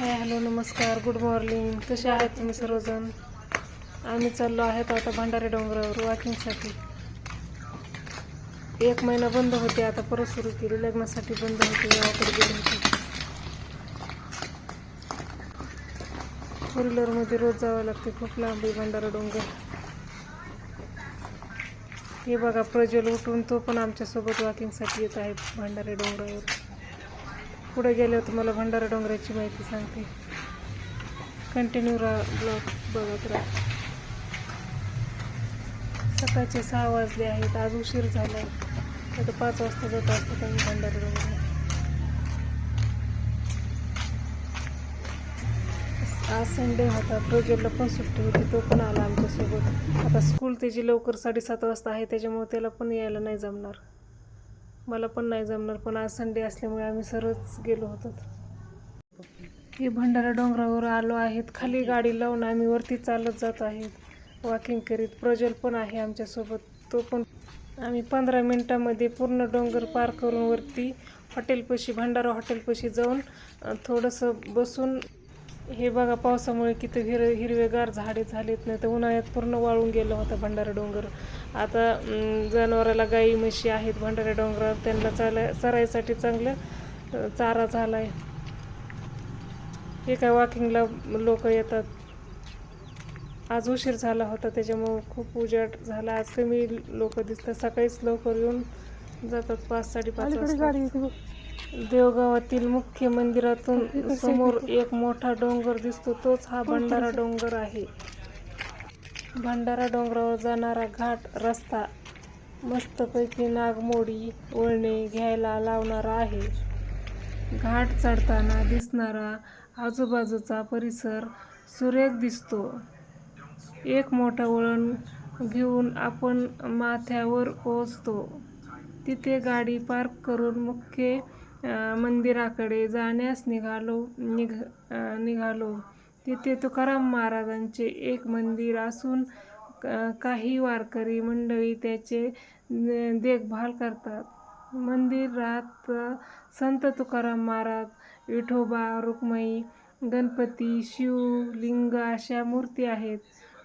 हाय hello नमस्कार good morning. कसे आहात तुम्ही सर्वजण? आम्ही चाललो आहेत आता भंडारे डोंगरावर वॉकिंगसाठी. एक महिना बंद होते आता परत सुरू केली. लग्नासाठी बंद होते गावाकडे गेले होते. फोर व्हीलरमध्ये रोज जावं लागते खूप लांब आहे भंडारा डोंगर. हे बघा प्रज्वल उठून तो पण आमच्यासोबत वॉकिंगसाठी येत आहे भंडारे डोंगरावर. पुढे गेल्यावर तुम्हाला भंडारा डोंगराची माहिती सांगते. कंटिन्यू रा ब्लॉग बघत राहा. सकाळचे सहा वाजले आहेत आज उशीर झाला आहे आता पाच वाजता जात असतो आम्ही भंडारा डोंगर आज संडे होता प्रोजेक्टला पण सुट्टी होती तो पण आला आमच्यासोबत. आता स्कूल त्याची लवकर साडेसात वाजता आहे त्याच्यामुळे त्याला पण यायला नाही जमणार. मला पण नाही जमणार पण आज संडे असल्यामुळे आम्ही सरच गेलो होतो. हे भंडारा डोंगरावर आलो आहेत. खाली गाडी लावून आम्ही वरती चालत जात आहेत. वॉकिंग करीत. प्रज्वल पण आहे आमच्यासोबत. तो पण आम्ही पंधरा मिनटामध्ये पूर्ण डोंगर पार करून वरती हॉटेलपाशी भंडारा हॉटेलपाशी जाऊन थोडंसं बसून हे बघा पावसामुळे किती हिर हिरवेगार झाडे झालेत नाही तर उन्हाळ्यात पूर्ण वाळून गेलं होतं भंडारा डोंगर. आता जनावराला गाई म्हशी आहेत भंडारा डोंगरावर त्यांना चालाय चरायसाठी चांगलं चारा झाला आहे हे काय वॉकिंगला लोक येतात. आज उशीर झाला होता त्याच्यामुळं खूप उजेड झाला. आज कमी लोक दिसतात. सकाळीच लवकर येऊन जातात पाच साडेपाच वाजता. देवगावातील मुख्य मंदिरातून समोर एक मोठा डोंगर दिसतो. तोच हा भंडारा डोंगर आहे. भंडारा डोंगरावर जाणारा घाट रस्ता मस्तपैकी नागमोडी वळणे घ्यायला लावणारा आहे. घाट चढताना दिसणारा आजूबाजूचा परिसर सुरेख दिसतो. एक मोठं वळण घेऊन आपण माथ्यावर पोहोचतो. तिथे गाडी पार्क करून मुख्य मंदिराकडे जाण्यास निघालो निघ निघालो. तिथे तुकाराम महाराजांचे एक मंदिर असून काही वारकरी मंडळी त्याचे देखभाल करतात. मंदिरात संत तुकाराम महाराज विठोबा रुक्मई गणपती शिव लिंग अशा मूर्ती आहेत.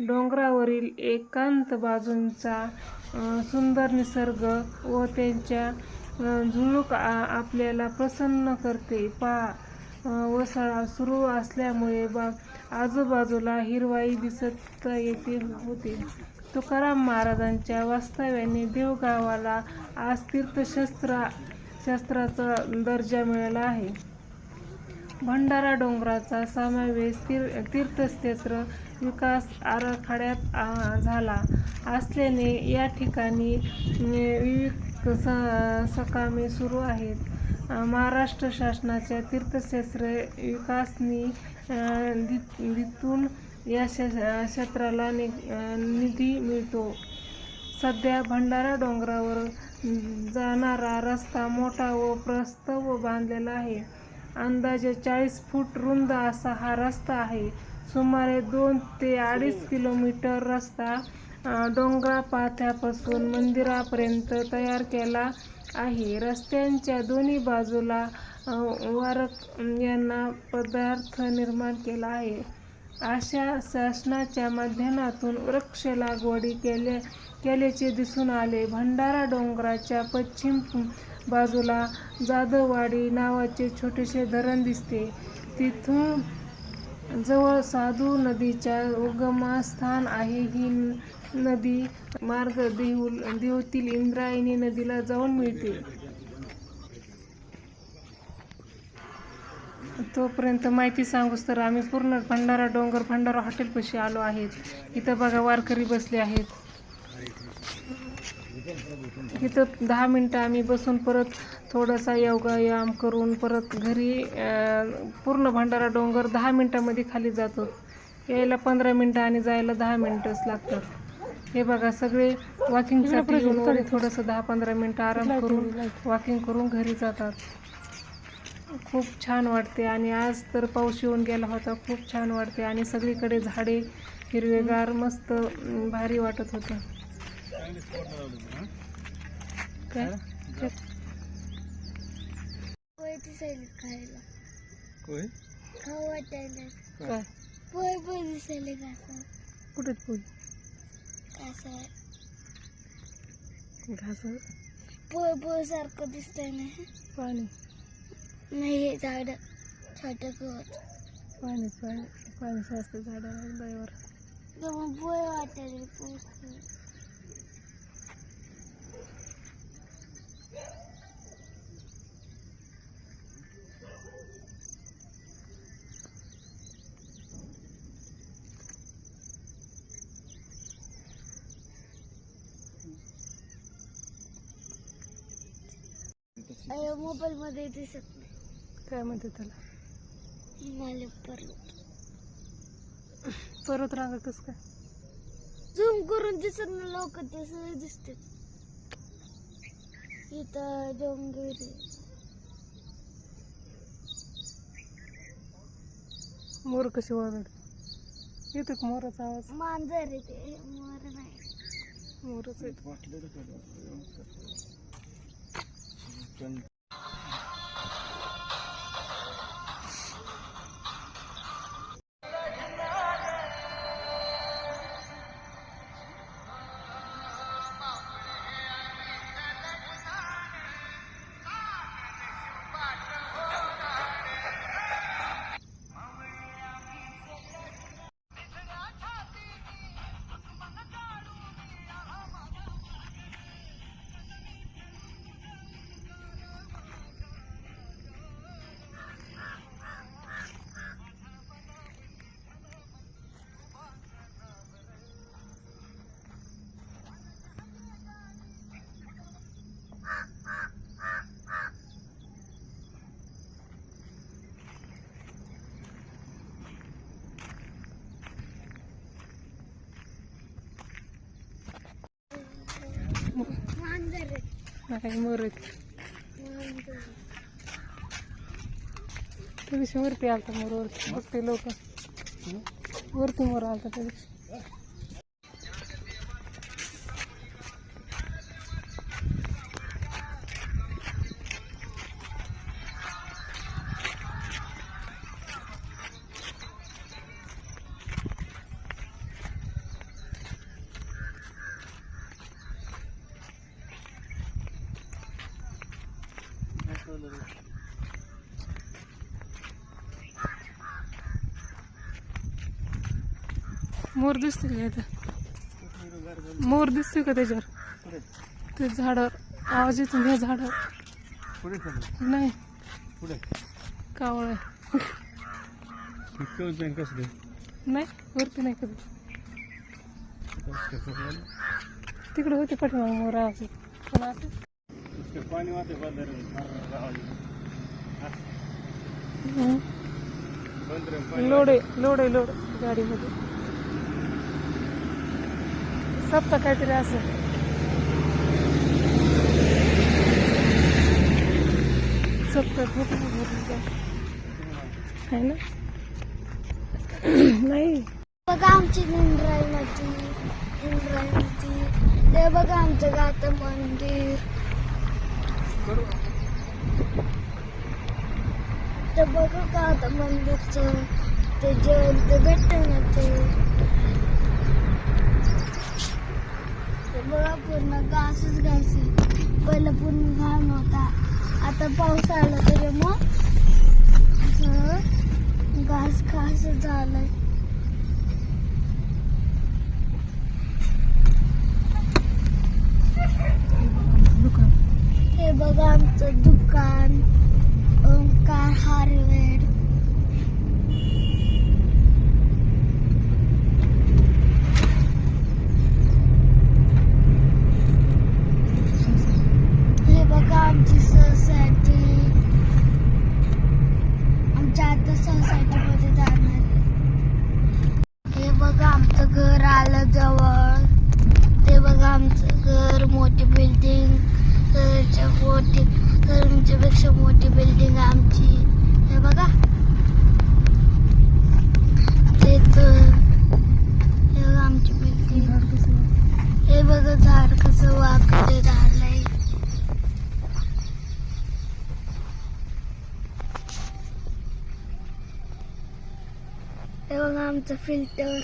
डोंगरावरील एकांत बाजूंचा सुंदर निसर्ग व त्यांच्या झुळूक आपल्याला प्रसन्न करते. पा वसाळा सुरू असल्यामुळे बा आजूबाजूला हिरवाई दिसत येते होते. तुकाराम महाराजांच्या वास्तव्याने देवगावाला आज तीर्थशस्त्र शस्त्राचा दर्जा मिळाला आहे. भंडारा डोंगराचा समावेश तीर तीर्थक्षेत्र विकास आराखड्यात झाला. असल्याने या ठिकाणी विविध स सकामे सुरू आहेत. महाराष्ट्र शासनाच्या तीर्थक्षेत्र विकासनी अं, दितून या क्षेत्राला नि निधी मिळतो. सध्या भंडारा डोंगरावर जाणारा रस्ता मोठा व प्रस्त व बांधलेला आहे. अंदाजे चाळीस फूट रुंद असा हा रस्ता आहे. सुमारे दोन ते अडीच किलोमीटर रस्ता डोंगरापाथ्यापासून मंदिरापर्यंत तयार केला आहे. रस्त्यांच्या दोन्ही बाजूला वारक यांना पदार्थ निर्माण केला आहे. अशा शासनाच्या माध्यमातून वृक्ष लागवडी केले केल्याचे दिसून आले. भंडारा डोंगराच्या पश्चिम बाजूला जाधववाडी नावाचे छोटेसे धरण दिसते. तिथून जवळ साधू नदीच्या उगमस्थान आहे. ही नदी मार्ग देऊल देऊतील इंद्रायणी नदीला जाऊन मिळते. तोपर्यंत माहिती सांगूस तर आम्ही पूर्ण भंडारा डोंगर भंडारा हॉटेलपाशी आलो आहेत. इथं बघा वारकरी बसले आहेत. इथं दहा मिनटं आम्ही बसून परत थोडासा योगा व्यायाम करून परत घरी पूर्ण भंडारा डोंगर दहा मिनटामध्ये खाली जातो. यायला पंधरा मिनटं आणि जायला दहा मिनटंच लागतात. हे बघा सगळे वॉकिंगसाठी वरी थोडंसं दहा पंधरा मिनटं आराम करून वॉकिंग करून घरी जातात. खूप छान वाटते आणि आज तर पाऊस येऊन गेला होता. खूप छान वाटते आणि सगळीकडे झाडे हिरवेगार मस्त भारी वाटत होते. काय काय? खाऊ वाटायला पोय पोय दिसायले का असं कुठे पोई असं घास पोय पोय सारखं दिसतंय ना पाणी नाही हे झाड छोटं गवत पाणी पाणी पाणी जास्त झाडाला पोय वाटायला पोय मोबाईल मध्ये दिसत नाही काय म्हणते त्याला? पर्वत परत. रांगा कस काय? झूम करून दिसत ना लोक ते सगळे दिसते इथं डोंगर. मोर कशी ओरड येतो का मोराचा आवाज? मांजर आहे ते मोर नाही. मोरच आहे. मांजर नाही मोर त्या दिवशी वरती आलता मोर वरती बघते लोक वरती मोर आलता त्या दिवशी मोर दिसते का इथं? मोर दिसते का त्याच्यावर? ते झाडावर आवाज येतो घ्या झाडावर. नाही. कावळ नाही वरती नाही कधी. तिकडे होते पाठीमाग मोर आवाज येत. पण लोड आहे लोड गाडीमध्ये. लोड गाडीमध्ये सप्ता काहीतरी असं सप्ता आहे ना? नाही। बघा आमची इंद्रायणी इंद्रायणी ते बघा आमचं गात मंदिर ते बघा गात मंदिरचं ते जेवण ते भेटतं ना पहिलं पूर्ण घाण होता. आता पाऊस आला त्याच्यामुळं असं घास खास झालं हे बघा आमचं दुकान. ओंकार हार्डवेअर हे बघा आमची सोसायटी आमच्या आता सोसायटीमध्ये जाणार हे बघा आमचं घर आलं जवळ ते बघा आमचं घर मोठी बिल्डिंग घरच्या मोठी घरच्यापेक्षा मोठी बिल्डिंग आमची हे बघा ते तर हे बघा आमची बिल्डिंग झाड कसं आहे? हे बघा झाड कसं वाकडे झालंय हे बघा आमचं फिल्टर